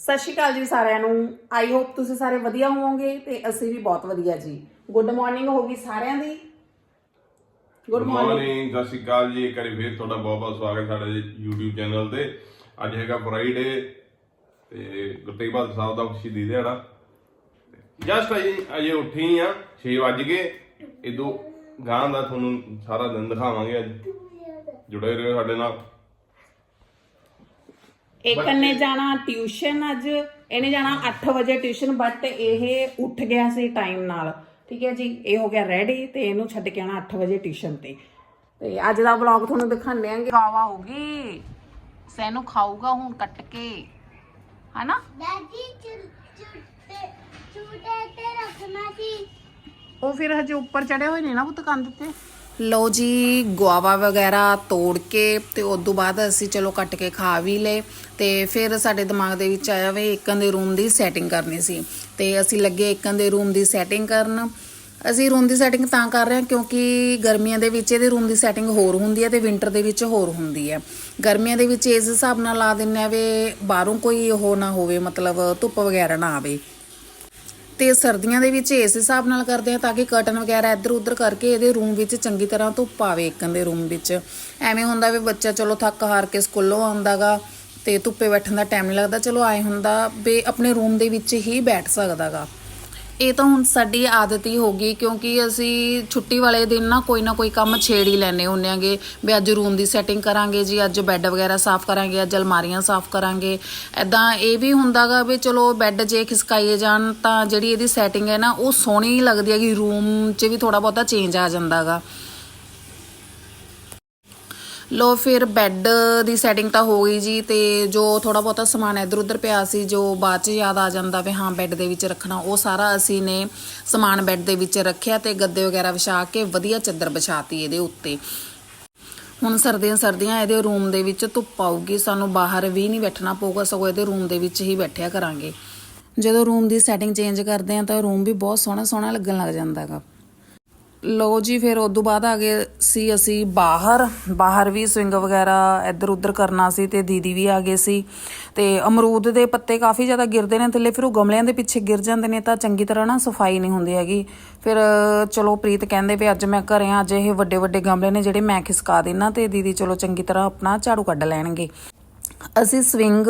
ਸਤਿ ਸ਼੍ਰੀ ਅਕਾਲ ਜੀ ਸਾਰਿਆਂ ਨੂੰ। ਆਈ ਹੋਪ ਤੁਸੀਂ ਸਾਰੇ ਵਧੀਆ ਹੋਵੋਗੇ ਤੇ ਅਸੀਂ ਵੀ ਬਹੁਤ ਵਧੀਆ ਜੀ। ਗੁੱਡ ਮਾਰਨਿੰਗ ਹੋ ਗਈ ਸਾਰਿਆਂ ਦੀ। ਗੁੱਡ ਮਾਰਨਿੰਗ ਸਤਿ ਸ਼੍ਰੀ ਅਕਾਲ ਜੀ। ਇੱਕ ਵਾਰੀ ਫੇਰ ਤੁਹਾਡਾ ਬਹੁਤ ਬਹੁਤ ਸਵਾਗਤ ਸਾਡੇ YouTube ਚੈਨਲ ਤੇ। ਅੱਜ ਹੈਗਾ ਫਰਾਈਡੇ ਤੇ ਗੁਰਤੇਗ ਬਹਾਦਰ ਸਾਹਿਬ ਦਾ ਸ਼ਹੀਦੀ ਦਿਹਾੜਾ। ਜਸਟ ਅਜੇ ਅਜੇ ਉੱਠੀ ਆ 6 ਵਜ ਗਏ। ਇਦੋਂ ਗਾਂ ਦਾ ਤੁਹਾਨੂੰ ਸਾਰਾ ਦਿਨ ਦਿਖਾਵਾਂਗੇ ਅੱਜ। ਜੁੜੇ ਰਹੋ ਸਾਡੇ ਨਾਲ। ਇੱਕ ਨੇ ਜਾਣਾ ਟਿਊਸ਼ਨ ਅੱਜ ਇਹਨੇ ਜਾਣਾ 8 ਵਜੇ ਟਿਊਸ਼ਨ ਬਟ ਇਹ ਉੱਠ ਗਿਆ ਸੀ ਟਾਈਮ ਨਾਲ। ਠੀਕ ਹੈ ਜੀ ਇਹ ਹੋ ਗਿਆ ਰੈਡੀ ਤੇ ਇਹਨੂੰ ਛੱਡ ਕੇ ਆਣਾ 8 ਵਜੇ ਟਿਊਸ਼ਨ ਤੇ। ਤੇ ਅੱਜ ਦਾ ਵਲੌਗ ਤੁਹਾਨੂੰ ਦਿਖਾਣੇ ਆਂਗੇ ਖਾਵਾ ਹੋਗੀ ਸੈਨੂੰ ਖਾਊਗਾ ਹੁਣ ਕੱਟ ਕੇ। ਹਨਾ? ਦਾਦੀ ਚੂਟੇ ਚੂਟੇ ਤੇ ਰੱਖਣਾ ਸੀ। ਉਹ ਫਿਰ ਹਜੇ ਉੱਪਰ ਚੜੇ ਹੋਏ ਨੇ ਨਾ ਪੁੱਤ ਕੰਧ ਤੇ? ਲਓ ਜੀ ਗੁਆਵਾ ਵਗੈਰਾ ਤੋੜ ਕੇ ਤੇ ਉਸ ਤੋਂ ਬਾਅਦ ਅਸੀਂ ਚਲੋ ਕੱਟ ਕੇ ਖਾ ਵੀ ਲਏ ਤੇ ਫਿਰ ਸਾਡੇ ਦਿਮਾਗ ਦੇ ਵਿੱਚ ਆਇਆ ਵੀ ਇੱਕਾਂ ਦੇ ਰੂਮ ਦੀ ਸੈਟਿੰਗ ਕਰਨੀ ਸੀ। ਤੇ ਅਸੀਂ ਲੱਗੇ ਇੱਕਾਂ ਦੇ ਰੂਮ ਦੀ ਸੈਟਿੰਗ ਕਰਨ। ਅਸੀਂ ਰੂਮ ਦੀ ਸੈਟਿੰਗ ਤਾਂ ਕਰ ਰਹੇ ਹਾਂ ਕਿਉਂਕਿ ਗਰਮੀਆਂ ਦੇ ਵਿੱਚ ਇਹਦੇ ਰੂਮ ਦੀ ਸੈਟਿੰਗ ਹੋਰ ਹੁੰਦੀ ਹੈ ਤੇ ਵਿੰਟਰ ਦੇ ਵਿੱਚ ਹੋਰ ਹੁੰਦੀ ਹੈ। ਗਰਮੀਆਂ ਦੇ ਵਿੱਚ ਇਸ ਹਿਸਾਬ ਨਾਲ ਲਾ ਦਿੰਨੇ ਆ ਵੀ ਬਾਹਰੋਂ ਕੋਈ ਉਹ ਨਾ ਹੋਵੇ, ਮਤਲਬ ਧੁੱਪ ਵਗੈਰਾ ਨਾ ਆਵੇ। ਤੇ ਸਰਦੀਆਂ ਦੇ ਵਿੱਚ ਇਸ ਹਿਸਾਬ ਨਾਲ ਕਰਦੇ ਆ ਤਾਂ ਕਿ ਕਰਟਨ ਵਗੈਰਾ ਇੱਧਰ ਉੱਧਰ ਕਰਕੇ ਇਹਦੇ ਰੂਮ ਵਿੱਚ ਚੰਗੀ ਤਰ੍ਹਾਂ ਧੁੱਪ ਆਵੇ ਇੱਕਨ ਦੇ ਰੂਮ ਵਿੱਚ। ਐਵੇਂ ਹੁੰਦਾ ਵੀ ਬੱਚਾ ਚਲੋ ਥੱਕ ਹਾਰ ਕੇ ਸਕੂਲੋਂ ਆਉਂਦਾਗਾ ਤੇ ਧੁੱਪੇ ਬੈਠਣ ਦਾ ਟਾਈਮ ਨਹੀਂ ਲੱਗਦਾ। ਚਲੋ ਆਏ ਹੁੰਦਾ ਵੀ ਆਪਣੇ ਰੂਮ ਦੇ ਵਿੱਚ ਹੀ ਬੈਠ ਸਕਦਾਗਾ। ਇਹ ਤਾਂ ਹੁਣ ਸਾਡੀ ਆਦਤ ਹੀ ਹੋ ਗਈ ਕਿਉਂਕਿ ਅਸੀਂ ਛੁੱਟੀ ਵਾਲੇ ਦਿਨ ਨਾ ਕੋਈ ਨਾ ਕੋਈ ਕੰਮ ਛੇੜ ਹੀ ਲੈਨੇ ਹੁੰਨੇ ਆਂਗੇ ਵੀ ਅੱਜ ਰੂਮ ਦੀ ਸੈਟਿੰਗ ਕਰਾਂਗੇ ਜੀ, ਅੱਜ ਬੈੱਡ ਵਗੈਰਾ ਸਾਫ਼ ਕਰਾਂਗੇ, ਅੱਜ ਅਲਮਾਰੀਆਂ ਸਾਫ਼ ਕਰਾਂਗੇ। ਐਦਾਂ ਇਹ ਵੀ ਹੁੰਦਾਗਾ ਵੀ ਚਲੋ ਬੈੱਡ ਜੇ ਖਿਸਕਾਈਏ ਜਾਣ ਤਾਂ ਜਿਹੜੀ ਇਹਦੀ ਸੈਟਿੰਗ ਹੈ ਨਾ ਉਹ ਸੋਹਣੀ ਲੱਗਦੀ ਹੈਗੀ ਰੂਮ 'ਚ ਵੀ ਥੋੜਾ ਬਹੁਤਾ ਚੇਂਜ ਆ ਜਾਂਦਾਗਾ ਲੋ ਫਿਰ ਬੈੱਡ ਦੀ ਸੈਟਿੰਗ ਤਾਂ ਹੋ ਗਈ ਜੀ ਤੇ ਜੋ ਥੋੜਾ ਬਹੁਤਾ ਸਮਾਨ ਇੱਧਰ ਉੱਧਰ ਪਿਆ ਸੀ, ਜੋ ਬਾਅਦ ਚ ਯਾਦ ਆ ਜਾਂਦਾ ਵੀ ਹਾਂ ਬੈੱਡ ਦੇ ਵਿੱਚ ਰੱਖਣਾ, ਉਹ ਸਾਰਾ ਅਸੀਂ ਨੇ ਸਮਾਨ ਬੈੱਡ ਦੇ ਵਿੱਚ ਰੱਖਿਆ ਤੇ ਗੱਦੇ ਵਗੈਰਾ ਵਿਛਾ ਕੇ ਵਧੀਆ ਚਾਦਰ ਵਿਛਾਤੀ ਇਹਦੇ ਉੱਤੇ। ਹੁਣ ਸਰਦੀਆਂ ਸਰਦੀਆਂ ਇਹਦੇ ਰੂਮ ਦੇ ਵਿੱਚ ਧੁੱਪ ਆਊਗੀ, ਸਾਨੂੰ ਬਾਹਰ ਵੀ ਨਹੀਂ ਬੈਠਣਾ ਪਊਗਾ, ਸਗੋਂ ਇਹਦੇ ਰੂਮ ਦੇ ਵਿੱਚ ਹੀ ਬੈਠਿਆ ਕਰਾਂਗੇ। ਜਦੋਂ ਰੂਮ ਦੀ ਸੈਟਿੰਗ ਚੇਂਜ ਕਰਦੇ ਆ ਤਾਂ ਰੂਮ ਵੀ ਬਹੁਤ ਸੋਹਣਾ ਸੋਹਣਾ ਲੱਗਣ ਲੱਗ ਜਾਂਦਾ ਹੈਗਾ। ਲੋ ਜੀ, ਫਿਰ ਉਸ ਤੋਂ ਬਾਅਦ ਆ ਗਏ ਸੀ ਅਸੀਂ ਬਾਹਰ। ਬਾਹਰ ਵੀ ਸਵਿੰਗ ਵਗੈਰਾ ਇੱਧਰ ਉੱਧਰ ਕਰਨਾ ਸੀ ਤੇ ਦੀਦੀ ਵੀ ਆ ਗਏ ਸੀ। ਤੇ ਅਮਰੂਦ ਦੇ ਪੱਤੇ ਕਾਫੀ ਜ਼ਿਆਦਾ ਗਿਰਦੇ ਨੇ, ਥੱਲੇ ਫਿਰ ਉਹ ਗਮਲਿਆਂ ਦੇ ਪਿੱਛੇ ਗਿਰ ਜਾਂਦੇ ਨੇ ਤਾਂ ਚੰਗੀ ਤਰ੍ਹਾਂ ਨਾ ਸਫ਼ਾਈ ਨਹੀਂ ਹੁੰਦੀ ਹੈਗੀ। ਫਿਰ ਚਲੋ ਪ੍ਰੀਤ ਕਹਿੰਦੇ ਵੀ ਅੱਜ ਮੈਂ ਘਰੇ ਆ, ਅੱਜ ਇਹ ਵੱਡੇ ਵੱਡੇ ਗਮਲੇ ਨੇ ਜਿਹੜੇ ਮੈਂ ਖਿਸਕਾ ਦੇਣਾ ਤੇ ਦੀਦੀ ਚਲੋ ਚੰਗੀ ਤਰ੍ਹਾਂ ਆਪਣਾ ਝਾੜੂ ਕੱਢ ਲੈਣਗੇ। ਅਸੀਂ ਸਵਿੰਗ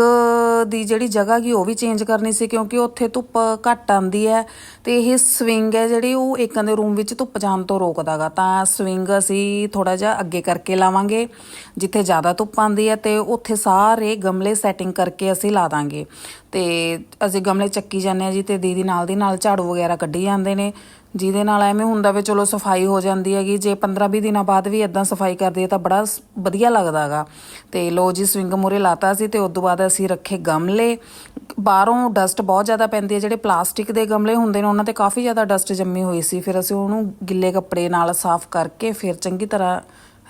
ਦੀ ਜਿਹੜੀ ਜਗ੍ਹਾ ਕੀ ਉਹ ਵੀ ਚੇਂਜ ਕਰਨੀ ਸੀ ਕਿਉਂਕਿ ਉੱਥੇ ਧੁੱਪ ਘੱਟ ਆਂਦੀ ਹੈ ਤੇ ਇਹ ਸਵਿੰਗ ਹੈ ਜਿਹੜੀ ਉਹ ਇੱਕਾਂ ਦੇ ਰੂਮ ਵਿੱਚ ਧੁੱਪ ਜਾਣ ਤੋਂ ਰੋਕਦਾਗਾ ਤਾਂ ਸਵਿੰਗ ਅਸੀਂ ਥੋੜਾ ਜਿਹਾ ਅੱਗੇ ਕਰਕੇ ਲਾਵਾਂਗੇ, ਜਿੱਥੇ ਜ਼ਿਆਦਾ ਧੁੱਪ ਆਂਦੀ ਹੈ ਤੇ ਉੱਥੇ ਸਾਰੇ ਗਮਲੇ ਸੈਟਿੰਗ ਕਰਕੇ ਅਸੀਂ ਲਾ ਦਾਂਗੇ। ਤੇ ਅਸੀਂ ਗਮਲੇ ਚੱਕੀ ਜਾਂਦੇ ਆ ਜੀ ਤੇ ਦੀਦੀ ਨਾਲ ਦੀ ਨਾਲ ਝਾੜੂ ਵਗੈਰਾ ਕੱਢੀ ਜਾਂਦੇ ਨੇ। ਜਿਹਦੇ ਨਾਲ ਐਵੇਂ ਹੁੰਦਾ ਵੀ ਚਲੋ ਸਫ਼ਾਈ ਹੋ ਜਾਂਦੀ ਹੈਗੀ, ਜੇ 15-20 ਦਿਨਾਂ ਬਾਅਦ ਵੀ ਇਦਾਂ ਸਫ਼ਾਈ ਕਰਦੇ ਤਾਂ ਬੜਾ ਸ- ਵਧੀਆ ਲੱਗਦਾਗਾ ਤੇ ਲੋ ਜੀ, ਸਵਿੰਗ ਮੂਰੇ ਲਾਤਾ ਸੀ ਤੇ ਉਸ ਤੋਂ ਬਾਅਦ ਅਸੀਂ ਰੱਖੇ ਗਮਲੇ। ਬਾਹਰੋਂ ਡਸਟ ਬਹੁਤ ਜ਼ਿਆਦਾ ਪੈਂਦੀ ਹੈ, ਜਿਹੜੇ ਪਲਾਸਟਿਕ ਦੇ ਗਮਲੇ ਹੁੰਦੇ ਨੇ, ਉਹਨਾਂ ਤੇ ਕਾਫੀ ਜ਼ਿਆਦਾ ਡਸਟ ਜੰਮੀ ਹੋਈ ਸੀ। ਫਿਰ ਅਸੀਂ ਉਹਨੂੰ ਗਿੱਲੇ ਕੱਪੜੇ ਨਾਲ ਸਾਫ਼ ਕਰਕੇ ਫਿਰ ਚੰਗੀ ਤਰ੍ਹਾਂ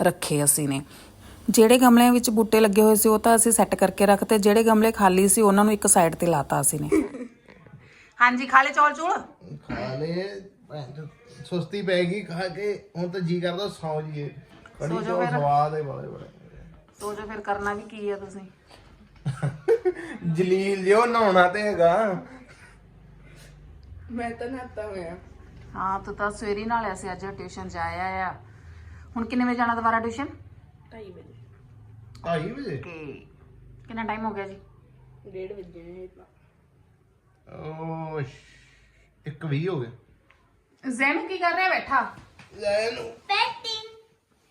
ਰੱਖੇ ਅਸੀਂ ਨੇ। ਜਿਹੜੇ ਗਮਲਿਆਂ ਵਿੱਚ ਬੂਟੇ ਲੱਗੇ ਹੋਏ ਸੀ, ਉਹ ਤਾਂ ਅਸੀਂ ਸੈੱਟ ਕਰਕੇ ਰੱਖਤੇ। ਜਿਹੜੇ ਗਮਲੇ ਖਾਲੀ ਸੀ, ਉਹਨਾਂ ਨੂੰ ਇੱਕ ਸਾਈਡ ਤੇ ਲਾਤਾ ਅਸੀਂ ਨੇ। ਹਾਂਜੀ ਖਾਲੇ ਚੌਲ ਚੂਲ। ਖਾ ਲੈ ਭੈਣ ਚੋ, ਸੁਸਤੀ ਪੈ ਗਈ ਖਾ ਕੇ ਹੁਣ ਤਾਂ ਜੀ ਕਰਦਾ ਸੌ ਜੀਏ ਕੜੀ ਚੌਲ ਸਵਾਦ ਹੈ ਬੜੇ ਬੜੇ। ਸੋ ਜੋ ਫਿਰ ਕਰਨਾ ਵੀ ਕੀ ਹੈ ਤੁਸੀਂ? ਜਲੀਲ ਜਿਓ ਨਹਾਉਣਾ ਤੇ ਹੈਗਾ। ਹਾਂ ਤੂੰ ਤਾਂ ਸਵੇਰੀ ਨਾਲ ਲਿਆ ਸੀ ਅੱਜ ਟਿਊਸ਼ਨ ਜਾਇਆ ਆ। ਹੁਣ ਕਿੰਨੇ ਵਜੇ ਜਾਣਾ ਦੁਬਾਰਾ ਟਿਊਸ਼ਨ 2:30 ਵਜੇ। ਕਿ ਕਿੰਨਾ ਟਾਈਮ ਹੋ ਗਿਆ ਜੀ? ਓ ਇੱਕ ਵੀ ਹੋ ਗਿਆ। ਜ਼ੈਨੂ ਕੀ ਕਰ ਰਿਹਾ ਬੈਠਾ? ਲੈ ਲੋ ਪੈਟਿੰਗ।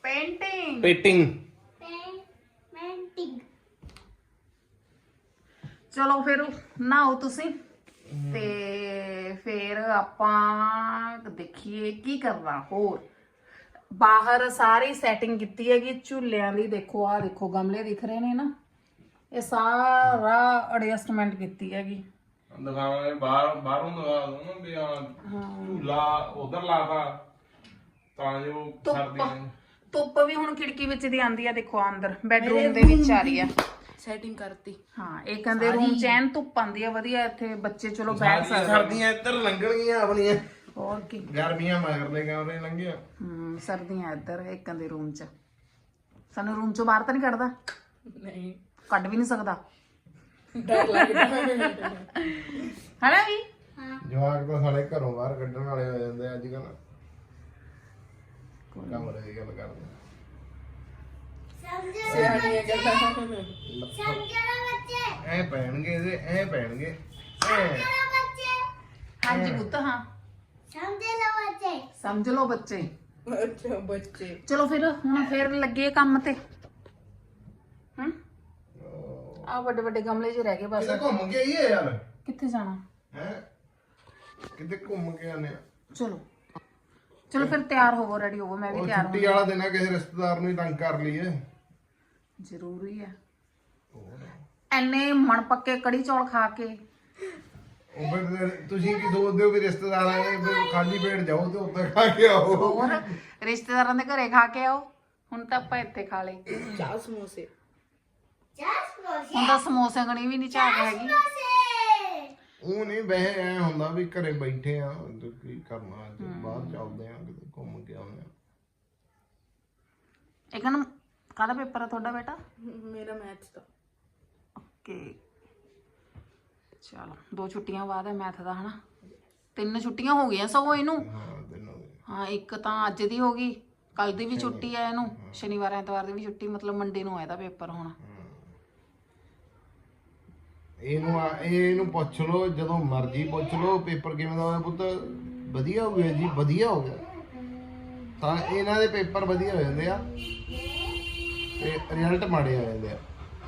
ਪੇਂਟਿੰਗ। ਪੇਟਿੰਗ। ਪੈਂਟਿੰਗ। ਚਲੋ ਫਿਰ ਨਹਾਓ ਤੁਸੀਂ ਤੇ ਫਿਰ ਆਪਾਂ ਦੇਖੀਏ ਕੀ ਕਰਨਾ ਹੋਰ। ਬਾਹਰ ਸਾਰੀ ਸੈਟਿੰਗ ਕੀਤੀ ਹੈਗੀ ਝੂਲਿਆਂ ਦੀ ਦੇਖੋ ਆਹ ਦੇਖੋ ਗਮਲੇ ਦਿਖ ਰਹੇ ਨੇ ਨਾ। ਇਹ ਸਾਰਾ ਐਡਜਸਟਮੈਂਟ ਕੀਤੀ ਹੈਗੀ। ਦਿਖਾਵਾਂਗੇ ਬਾਹਰ ਬਾਹਰੋਂ ਦਿਖਾ ਦੋ ਨਾ ਵੀ ਆ ਝੂਲਾ ਉਧਰ ਲਾਤਾ ਤਾਂ ਜੋ ਧੁੱਪ। ਸਰਦੀਆਂ ਧੁੱਪ ਵੀ ਹੁਣ ਖਿੜਕੀ ਵਿੱਚ ਦੀ ਆਂਦੀ ਆ ਦੇਖੋ ਅੰਦਰ ਬੈਡਰੂਮ ਦੇ ਵਿੱਚ ਆ ਰਹੀ ਆ। ਸੈਟਿੰਗ ਕਰਤੀ। ਹਾਂ ਇਹ ਕਹਿੰਦੇ ਰੂਮ ਚ ਐਨ ਧੁੱਪ ਆਂਦੀ ਆ ਵਧੀਆ ਇੱਥੇ ਬੱਚੇ ਚਲੋ ਬੈਠ ਸਕਦੇ ਸਰਦੀਆਂ ਇੱਧਰ ਲੰਘਣਗੀਆਂ ਆਪਣੀਆਂ। ਹੋਰ ਕੀ। ਗਰਮੀਆਂ ਮਗਰਲੇ ਕਮਰੇ ਲੰਘੀਆਂ। ਹਮ ਸਰਦੀਆਂ ਇੱਧਰ ਇੱਕਾਂ ਦੇ ਰੂਮ ਚ। ਸਾਨੂੰ ਰੂਮ ਚੋਂ ਬਾਹਰ ਤਾਂ ਨਹੀਂ ਕੱਢਦਾ? ਨਹੀਂ। ਕੱਢ ਵੀ ਨਹੀਂ ਸਕਦਾ। ਡਰ ਲੱਗਦਾ। ਹਨਾ ਵੀ ਜਵਾਕ ਤਾਂ ਸਾਲੇ ਘਰੋਂ ਬਾਹਰ ਕੱਢਣ ਵਾਲੇ ਹੋ ਜਾਂਦੇ ਆ ਅੱਜ ਕੱਲ ਕਮਰੇ ਦੀ ਗੱਲ ਕਰਦੇ। ਸਮਝੋ ਸਿਆਣੀਆਂ ਗੱਲਾਂ। ਸਮਝੋ ਬੱਚੇ। ਐ ਪੈਣਗੇ ਇਹਦੇ ਐ ਪੈਣਗੇ। ਐ। ਸਮਝੋ ਬੱਚੇ। ਹਾਂਜੀ ਪੁੱਤ ਹਾਂ। ਸਮਝ ਲਓ ਬੱਚੇ। ਸਮਝ ਲਓ ਬੱਚੇ। ਅੱਛਾ ਬੱਚੇ। ਚਲੋ ਫਿਰ ਹੁਣ ਫੇਰ ਲੱਗੇ ਕੰਮ ਤੇ। ਹਮ ਆ ਵੱਡੇ ਵੱਡੇ ਗਮਲੇ 'ਚ ਰਹਿ ਗਏ ਬਸ। ਘੁੰਮ ਕੇ ਆਈਏ ਯਾਰ। ਕਿੱਥੇ ਜਾਣਾ? ਹੈ? ਕਿਤੇ ਘੁੰਮ ਕੇ ਆਨੇ ਆ? ਚਲੋ। ਚਲੋ ਫਿਰ ਤਿਆਰ ਹੋਵੋ ਰੈਡੀ ਹੋਵੋ ਮੈਂ ਵੀ ਉਹ ਤਿਆਰ ਛੁੱਟੀ ਵਾਲਾ ਦਿਨ ਆ ਕਿਸੇ ਰਿਸ਼ਤੇਦਾਰ ਨੂੰ ਹੀ ਤੰਗ ਕਰ ਲਈਏ। ਜ਼ਰੂਰੀ ਹੈ ਐਨੇ ਮਣ ਪੱਕੇ ਕੜੀ ਚੌਲ ਖਾ ਕੇ। ਉਹ ਫਿਰ ਤੁਸੀਂ ਕੀ ਸੋਚਦੇ ਹੋ ਵੀ ਰਿਸ਼ਤੇਦਾਰਾਂ ਨੇ ਵੀ ਖਾਲੀ ਪੇਟ ਜਾਓ ਤੇ ਉੱਥੇ ਖਾ ਕੇ ਆਓ। ਹੋਰ? ਰਿਸ਼ਤੇਦਾਰਾਂ ਦੇ ਘਰੇ ਖਾ ਕੇ ਆਓ। ਹੁਣ ਤਾਂ ਆਪਾਂ ਇੱਥੇ ਖਾ ਲਏ। ਚਾਹ ਸਮੋਸੇ। ਹੁਣ ਤਾਂ ਸਮੋਸੇ ਗਣੀ ਵੀ ਨਹੀਂ ਝਾਕ ਹੈਗੀ। ਉਹ ਨਹੀਂ ਵੈਸੇ ਐ ਹੁੰਦਾ ਵੀ ਘਰੇ ਬੈਠੇ ਆ ਤੇ ਕੀ ਕਰਨਾ ਅੱਜ ਬਾਹਰ ਚੱਲਦੇ ਆ ਕਿਤੇ ਘੁੰਮ ਕੇ ਆਉਂਦੇ ਆ। ਇਹ ਕਹਿੰਦਾ ਪੇਪਰ ਆ ਤੁਹਾਡਾ ਬੇਟਾ? ਮੇਰਾ ਮੈਥ ਦਾ। ਓਕੇ। ਚਲੋ ਦੋ ਛੁੱਟੀਆਂ ਬਾਅਦ ਹੈ ਮੈਥ ਦਾ ਹਨਾ? ਤਿੰਨ ਛੁੱਟੀਆਂ ਹੋ ਗਈਆਂ ਸਗੋਂ ਇਹਨੂੰ। ਹਾਂ ਦਿਨੋਂ ਦਿਨ ਹਾਂ ਇੱਕ ਤਾਂ ਅੱਜ ਦੀ ਹੋ ਗਈ ਕੱਲ ਦੀ ਵੀ ਛੁੱਟੀ ਹੈ ਇਹਨੂੰ। ਸ਼ਨੀਵਾਰ ਐਤਵਾਰ ਦੀ ਵੀ ਛੁੱਟੀ ਮਤਲਬ ਮੰਡੇ ਨੂੰ ਆ ਇਹਦਾ ਪੇਪਰ ਹੁਣ। ਇਹਨੂੰ ਆ- ਇਹਨੂੰ ਪੁੱਛ ਲਓ ਜਦੋਂ ਮਰਜ਼ੀ ਪੁੱਛ ਲਓ ਪੇਪਰ ਕਿਵੇਂ ਦਾ ਹੋਇਆ ਪੁੱਤ? ਵਧੀਆ ਹੋ ਗਿਆ ਜੀ ਵਧੀਆ ਹੋ ਗਿਆ। ਤਾਂ ਇਹਨਾਂ ਦੇ ਪੇਪਰ ਵਧੀਆ ਹੋ ਜਾਂਦੇ ਆ। ਤੇ ਰਿਜ਼ਲਟ ਮਾੜੇ ਆ ਜਾਂਦੇ ਆ।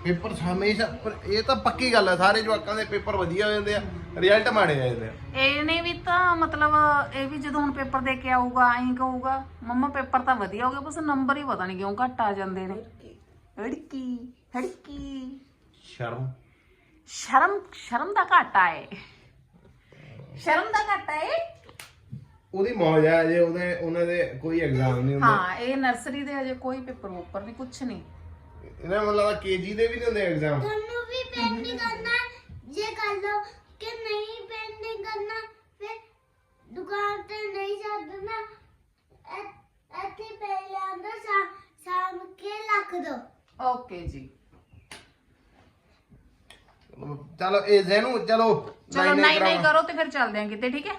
ਪੇਪਰ ਹਮੇਸ਼ਾ ਪਰ ਇਹ ਤਾਂ ਪੱਕੀ ਗੱਲ ਹੈ ਸਾਰੇ ਜਵਾਕਾਂ ਦੇ ਪੇਪਰ ਵਧੀਆ ਹੋ ਜਾਂਦੇ ਆ ਰਿਜ਼ਲਟ ਮਾੜੇ ਆ ਜਾਂਦੇ ਆ। ਇਹਨੇ ਵੀ ਤਾਂ ਮਤਲਬ ਇਹ ਵੀ ਜਦੋਂ ਹੁਣ ਪੇਪਰ ਦੇ ਕੇ ਆਊਗਾ ਐਂ ਕਹੂਗਾ ਮੰਮਾ ਪੇਪਰ ਤਾਂ ਵਧੀਆ ਹੋ ਗਿਆ ਬਸ ਨੰਬਰ ਹੀ ਪਤਾ ਨਹੀਂ ਕਿਉਂ ਘੱਟ ਆ ਜਾਂਦੇ ਨੇ। ਹੜਕੀ ਹੜਕੀ। ਸ਼ਰਮ। ਸ਼ਰਮ ਸ਼ਰਮ ਦਾ ਘਾਟਾ ਏ। ਸ਼ਰਮ ਦਾ ਘਾਟਾ ਏ। ਉਹਦੀ ਮੌਜ ਆ ਜੇ ਉਹਦੇ ਉਹਨਾਂ ਦੇ ਕੋਈ ਐਗਜ਼ਾਮ ਨਹੀਂ ਹੁੰਦਾ। ਹਾਂ ਇਹ ਨਰਸਰੀ ਦੇ ਹਜੇ ਕੋਈ ਪੇਪਰ ਉੱਪਰ ਨਹੀਂ ਕੁਛ ਨਹੀਂ। ਇਹਨਾਂ ਮਤਲਬ ਕੇਜੀ ਦੇ ਵੀ ਨਹੀਂ ਹੁੰਦੇ ਐਗਜ਼ਾਮ ਤੁਹਾਨੂੰ ਵੀ ਪੇਂਟਿੰਗ ਕਰਨਾ ਜੇ ਕਰ ਲਓ ਕਿ ਨਹੀਂ ਪੇਂਟਿੰਗ ਕਰਨਾ ਫਿਰ ਦੁਕਾਨ ਤੇ ਨਹੀਂ ਇ- ਇੱਥੇ ਪਹਿਲੇ ਆਂਦਾ ਸ਼ਾਮ ਕੇ ਰੱਖ ਦੋ। ਓਕੇ ਜੀ। ਚਲੋ ਇਹ ਜ਼ੈਨੂੰ ਚਲੋ ਚਲੋ ਨਹੀਂ ਨਹੀਂ ਕਰੋ ਤੇ ਫਿਰ ਚੱਲਦੇ ਆਂ ਕਿਤੇ ਠੀਕ ਹੈ?